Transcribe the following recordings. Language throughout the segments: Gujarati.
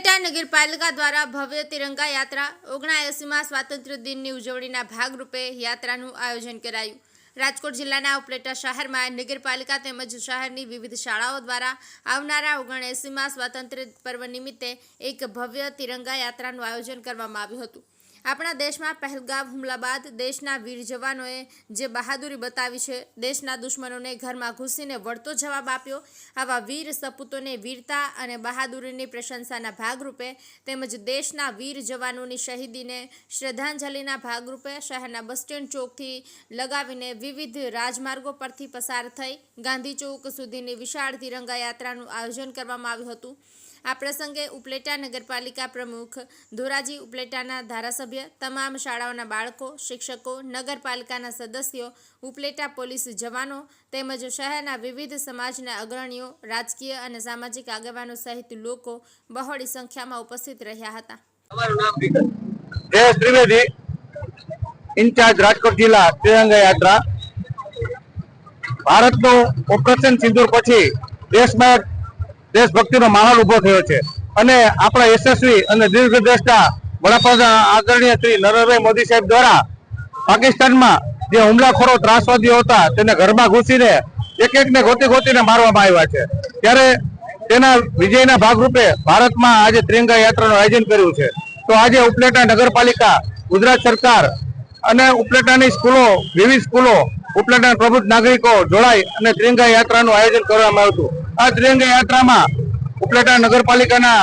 ઉપલેટા નગરપાલિકા દ્વારા ભવ્ય તિરંગા યાત્રા ઓગણાએંસીમાં સ્વાતંત્ર્ય દિનની ઉજવણીના ભાગરૂપે યાત્રાનું આયોજન કરાયું. રાજકોટ જિલ્લાના ઉપલેટા શહેરમાં નગરપાલિકા તેમજ શહેરની વિવિધ શાળાઓ દ્વારા આવનારા ઓગણએંસીમાં સ્વાતંત્ર્ય પર્વ નિમિત્તે એક ભવ્ય તિરંગા યાત્રાનું આયોજન કરવામાં આવ્યું હતું. આપણા દેશમાં પહેલગામ હુમલા બાદ દેશના વીર જવાનોએ જે બહાદુરી બતાવી છે, દેશના દુશ્મનોને ઘરમાં ઘૂસીને વળતો જવાબ આપ્યો. આવા વીર સપૂતોને વીરતા અને બહાદુરીની પ્રશંસાના ભાગરૂપે તેમજ દેશના વીર જવાનોની શહીદીને શ્રદ્ધાંજલિના ભાગરૂપે શહેરના બસ સ્ટેન્ડ ચોકથી લગાવીને વિવિધ રાજમાર્ગો પરથી પસાર થઈ ગાંધી ચોક સુધીની વિશાળ તિરંગા યાત્રાનું આયોજન કરવામાં આવ્યું હતું. આ પ્રસંગે ઉપલેટા નગરપાલિકા પ્રમુખ ધોરાજી ઉપલેટાના ધારાસભ્ય, તમામ શાળાઓના બાળકો, શિક્ષકો, નગરપાલિકાના સદસ્યો, ઉપલેટા પોલીસ જવાનો તેમજ શહેરના વિવિધ સમાજના અગ્રણીઓ, રાજકીય અને સામાજિક આગેવાનો સહિત લોકો બહોળી સંખ્યામાં ઉપસ્થિત રહ્યા હતા. ઇન્ચાર્જ રાજકોટ જિલ્લા ત્રિરંગા યાત્રા. ભારતનું ઓપરેશન સિંદૂર પછી દેશમાં દેશભક્તિનો માહોલ ઊભો થયો છે. અને આપણા યશસ્વી અને દીર્ઘદ્રષ્ટા વડાપ્રધાન આદરણીય શ્રી નરેન્દ્રભાઈ મોદી સાહેબ દ્વારા પાકિસ્તાનમાં જે હુમલાખોરો ત્રાસવાદીઓ હતા, તેને ઘરમાં ઘૂસીને એક એકને ગોતી ગોતીને મારવામાં આવ્યા છે. ત્યારે તેના વિજયના ભાગરૂપે ભારતમાં આજે ત્રિરંગા યાત્રાનું આયોજન કર્યું છે. તો આજે ઉપલેટા નગરપાલિકા, ગુજરાત સરકાર અને ઉપલેટાની સ્કૂલો, વિવિધ સ્કૂલો ઉપલેટા પ્રબુદ્ધ નાગરિકો જોડાઈ અને ત્રિરંગા યાત્રાનું આયોજન કરવામાં આવ્યું હતું. આ ત્રિરંગા યાત્રામાં ઉપલેટા નગરપાલિકાના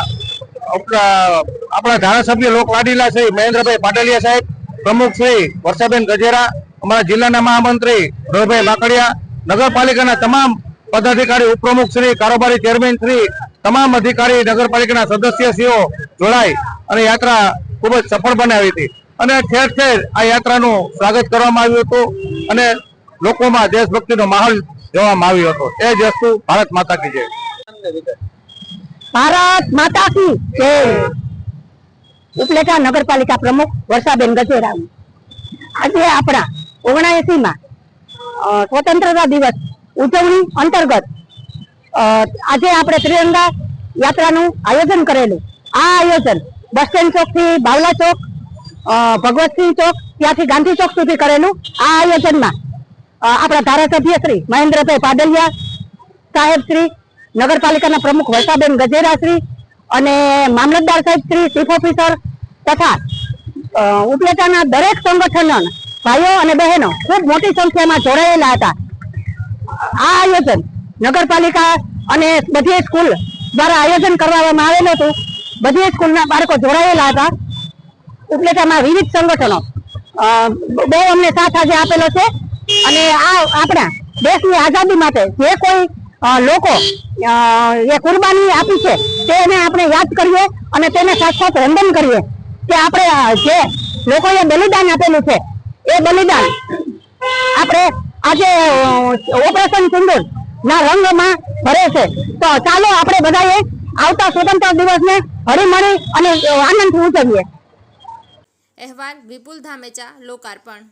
આપણા ધારાસભ્ય લોકલાડીલા શ્રી મહેન્દ્રભાઈ પાટલિયા સાહેબ, પ્રમુખ શ્રી વર્ષાબેન ગજેરા, અમારા જિલ્લાના મહામંત્રી રવિભાઈ માકડિયા નગરપાલિકાના તમામ પદાધિકારી, ઉપપ્રમુખ શ્રી, કારોબારી ચેરમેન શ્રી, તમામ અધિકારી, નગરપાલિકાના સદસ્યશ્રીઓ જોડાઈ અને યાત્રા ખૂબ જ સફળ બનાવી હતી. અને ઠેર ઠેર આ યાત્રાનું સ્વાગત કરવામાં આવ્યું હતું અને લોકોમાં દેશભક્તિનો માહોલ જોવામાં આવ્યો હતો. એ જ વસ્તુ ભારત માતા કી જય ભારત માતા કી જય. ઉપલેટા નગરપાલિકા પ્રમુખ વર્ષાબેન ગજેરા આજે આપણા ઓગણએસી માં સ્વતંત્રતા દિવસ ઉજવણી અંતર્ગત આજે આપણે ત્રિરંગા યાત્રાનું આયોજન કરેલું. આ આયોજન બસ સ્ટેન્ડ ચોકથી બાવલા ચોક ભગવતસિંહ ચોક ત્યાંથી ગાંધી ચોક સુધી કરેલું. આ આયોજનમાં આપણા ધારાસભ્ય શ્રી મહેન્દ્રભાઈ પાડલિયા સાહેબ શ્રી, નગરપાલિકાના પ્રમુખ વર્ષાબેન ગજેરા શ્રી અને મામલતદાર સાહેબ શ્રી ચીફ ઓફિસર તથા ઉપલેટાના દરેક સંગઠન ભાઈઓ અને બહેનો ખૂબ મોટી સંખ્યામાં જોડાયેલા હતા. આ આયોજન નગરપાલિકા અને બધી સ્કૂલ દ્વારા આયોજન કરવામાં આવેલું હતું. બધી સ્કૂલના બાળકો જોડાયેલા હતા. ઉપલેટામાં વિવિધ સંગઠનો બહુ અમને સાથ આજે આપેલો છે. અને આ આપણા દેશની આઝાદી માટે જે કોઈ લોકો એ કુરબાની આપી છે, તેને આપણે યાદ કરીએ અને તેને સાથ સાથ વંદન કરીએ કે આપણે જે લોકોએ બલિદાન આપેલું છે, એ બલિદાન આપણે આજે ઓપરેશન સિંદૂર ના રંગમાં ભરે છે. તો ચાલો આપણે બધાએ આવતા સ્વતંત્ર દિવસને હળીમળી અને આનંદથી ઉજવીએ. અહેવાલ વિપુલ ધામેચા, લોકાર્પણ.